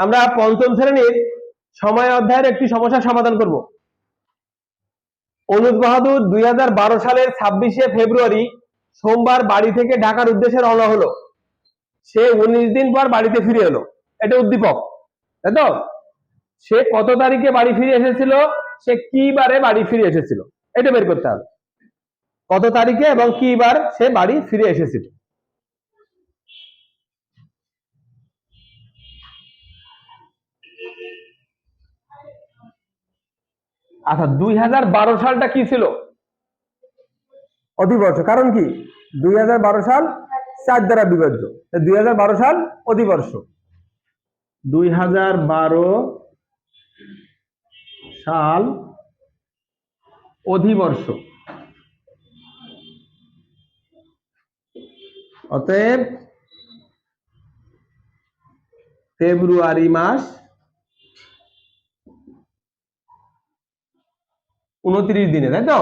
আমরা পঞ্চম শ্রেণির সময় অধ্যায়ের একটি সমস্যার সমাধান করব। অনুজ বাহাদুর দুই হাজার বারো সালের ছাব্বিশে ফেব্রুয়ারি সোমবার বাড়ি থেকে ঢাকার উদ্দেশ্যে রওনা হলো। সে উনিশ দিন পর বাড়িতে ফিরে এলো। এটা উদ্দীপক, তাই তো? সে কত তারিখে বাড়ি ফিরে এসেছিল? সে কি বারে বাড়ি ফিরে এসেছিল? এটা বের করতে হবে। কত তারিখে এবং কি বার সে বাড়ি ফিরে এসেছিল? আচ্ছা দুই হাজার বারো সালটা কি ছিল? অধিবর্ষ কারণ কি? দুই হাজার বারো সাল চার দ্বারা বিভাজ্য। দুই হাজার বারো সাল অধিবর্ষ। দুই হাজার বারো সাল অধিবর্ষ। অতএব ফেব্রুয়ারি মাস উনত্রিশ দিনে, তাই তো?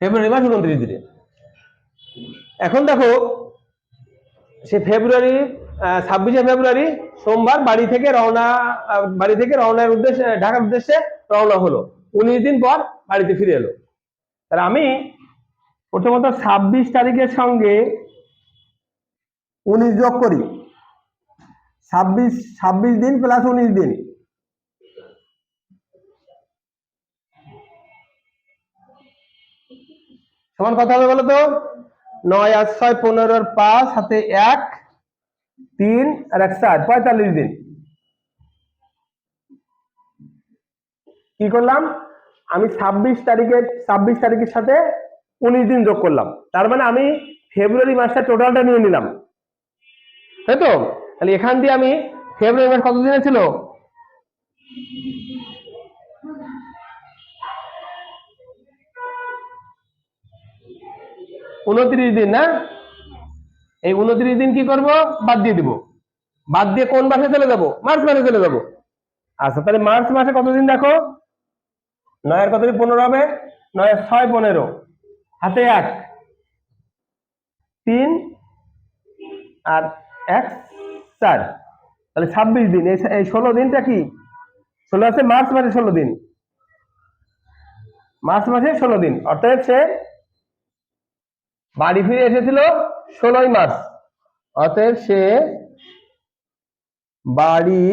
ফেব্রুয়ারি মাস উনত্রিশ দিনে। এখন দেখো, সে ফেব্রুয়ারি ছাব্বিশে ফেব্রুয়ারি, সোমবার বাড়ি থেকে রওনা বাড়ি থেকে রওনার উদ্দেশ্যে, ঢাকার উদ্দেশ্যে রওনা হলো। উনিশ দিন পর বাড়িতে ফিরে এলো। তাহলে আমি প্রথমত ছাব্বিশ তারিখের সঙ্গে উনিশ যোগ করি। ছাব্বিশ ছাব্বিশ দিন প্লাস উনিশ দিন। সমান কথা হবে বলো তো? নয় আর ছয় পনেরোর পাঁচ হাতে এক, তিন, আর এক চার, পঁয়তাল্লিশ দিন। কি করলাম? আমি ছাব্বিশ তারিখের ছাব্বিশ তারিখের সাথে উনিশ দিন যোগ করলাম। তার মানে আমি ফেব্রুয়ারি মাসটা টোটালটা নিয়ে নিলাম। তাই তো? তাহলে এখান দিয়ে আমি ফেব্রুয়ারি মাস কত দিনে ছিল? উনত্রিশ দিন, না? এই উনত্রিশ দিন কি করব? বাদ দিয়ে দিব। বাদ দিয়ে কোন মাসে চলে যাব? মার্চ মাসে চলে যাব। আচ্ছা তাহলে মার্চ মাসে কতদিন দেখো? নয়ের কতদিন? পনেরো হবে। নয়ের ছয়, পনেরো। হাতে এক। তিন আর এক, চার। তাহলে ছাব্বিশ দিন। এই ষোলো দিনটা কি? ষোলো আছে মার্চ মাসে ষোলো দিন। মার্চ মাসে ষোলো দিন। অর্থাৎ সে বাড়ি ফিরে এসেছিল ষোলোই মার্চ। অতএব সে বাড়ি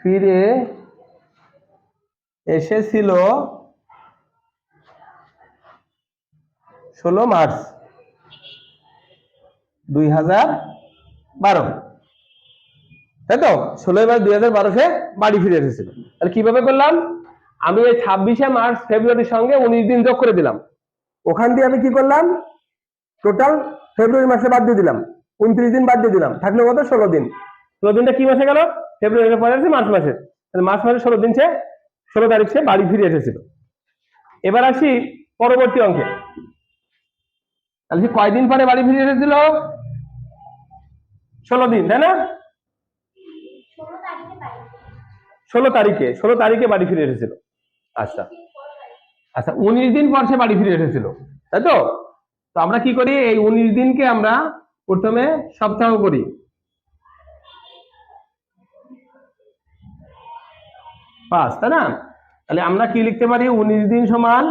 ফিরে এসেছিল ষোলো মার্চ দুই হাজার বারো। তাই তো? ষোলোই মার্চ দুই হাজার বারো সে বাড়ি ফিরে এসেছিল। তাহলে কীভাবে করলাম? আমি এই ছাব্বিশে মার্চ ফেব্রুয়ারির সঙ্গে উনিশ দিন যোগ করে দিলাম। ওখান দিয়ে আমি কি করলাম? টোটাল ফেব্রুয়ারি মাসে বাদ দিয়ে দিলাম। উনত্রিশ দিন বাদ দিয়ে দিলাম। থাকল কত? ষোলো দিন। ষোলো দিনটা কি মাসে গেল? ফেব্রুয়ারি পরে আছে মার্চ মাসে। মার্চ মাসে ষোলো দিন সে ষোলো তারিখ সে বাড়ি ফিরে এসেছিল। এবার আসি পরবর্তী অঙ্কে। তাহলে সে কয়দিন পরে বাড়ি ফিরে এসেছিল? ষোলো দিন তাই না? ষোলো তারিখে বাড়ি ষোলো তারিখে ষোলো তারিখে বাড়ি ফিরে এসেছিল। আচ্ছা। আচ্ছা উনিশ দিন পর সে বাড়ি ফিরে এসেছিল, তাই তো? তো আমরা কি করি? এই উনিশ দিনকে আমরা প্রথমে সপ্তাহ করি। পাঁচ, তাই না? তাহলে আমরা কি লিখতে পারি? উনিশ দিন সমান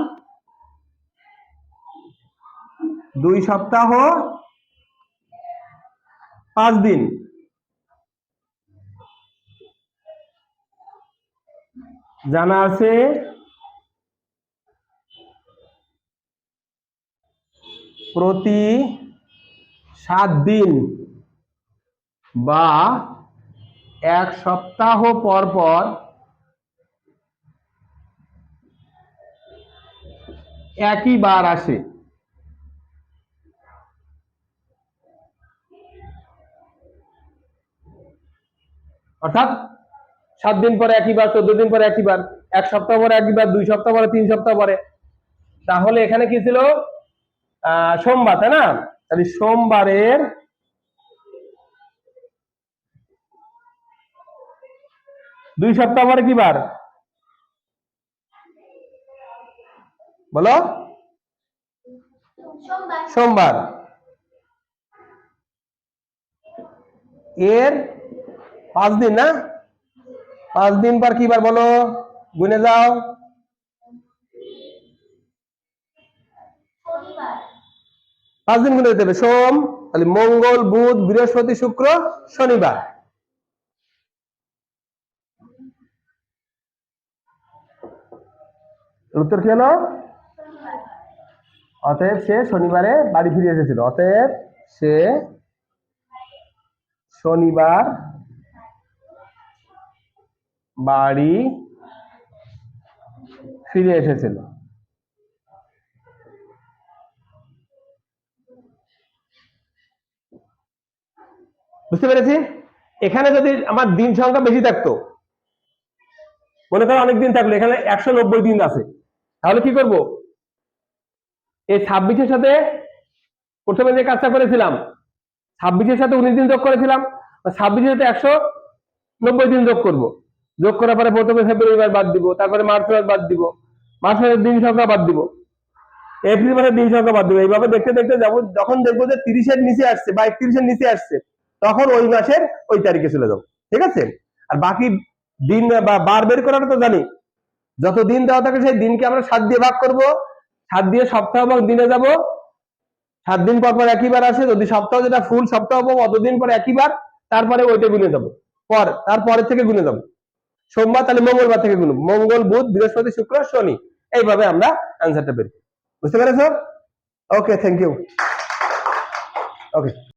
দুই সপ্তাহ পাঁচ দিন। জানা আছে প্রতি সাত দিন বা এক সপ্তাহ পর পর একই বার আসে। অর্থাৎ সাত দিন পরে একই বার, চোদ্দ দিন পরে একই বার, এক সপ্তাহ পরে একই বার, দুই সপ্তাহ পরে, তিন সপ্তাহ পরে। তাহলে এখানে কি ছিল? সোমবার তাই না? তাহলে সোমবারের দুই সপ্তাহ পরে কি বার? বলো? সোমবার। এর পাঁচ দিন না? পাঁচ দিন পর কি বার বলো? গুনে যাও। পাঁচ দিন গুনে দিতে হবে। সোম, তাহলে মঙ্গল, বুধ, বৃহস্পতি, শুক্র, শনিবার। উত্তর কি হলো? অতএব সে শনিবারে বাড়ি ফিরে এসেছিল। অতএব সে শনিবার বাড়ি ফিরে এসেছিল। বুঝতে পেরেছি? এখানে যদি আমার দিন সংখ্যা বেশি থাকতো, মনে করো অনেক দিন থাকল, এখানে একশো নব্বই দিন আছে। তাহলে কি করব? এই ছাব্বিশের সাথে প্রথমে যে কাজটা করেছিলাম, ছাব্বিশের সাথে উনিশ দিন যোগ করেছিলাম ছাব্বিশের সাথে একশো নব্বই দিন যোগ করব। যোগ করার পরে প্রথমে ফেব্রুয়ারি বাদ দিব, তারপরে মার্চ মাস বাদ দিব, মার্চ মাসের দিন সংখ্যা বাদ দিব। এপ্রিল মাসের দিন সংখ্যা বাদ দিব। এইভাবে দেখতে দেখতে যাব, যখন দেখব যে তিরিশের নিচে আসছে বা একত্রিশের নিচে আসছে তখন ওই মাসের ওই তারিখে চলে যাব। ঠিক আছে? আর বাকি দিন বা বার বের করাটা তো জানি। যত দিন দেওয়া থাকে সেই দিনকে আমরা সাত দিয়ে ভাগ করব। সাত দিয়ে সপ্তাহ এবং দিনে যাব। সাত দিন পর পর একই বার আসে। যদি সপ্তাহ যেটা ফুল সপ্তাহ পাবো, অতদিন পর একই বার, তারপরে ওইটা গুনে যাব। পর তারপরের থেকে গুনে যাব। সোমবার তাহলে মঙ্গলবার থেকে গুনব। মঙ্গল, বুধ, বৃহস্পতি, শুক্র, শনি। এইভাবে আমরা অ্যান্সারটা বের। বুঝতে পেরেছ? Okay thank you okay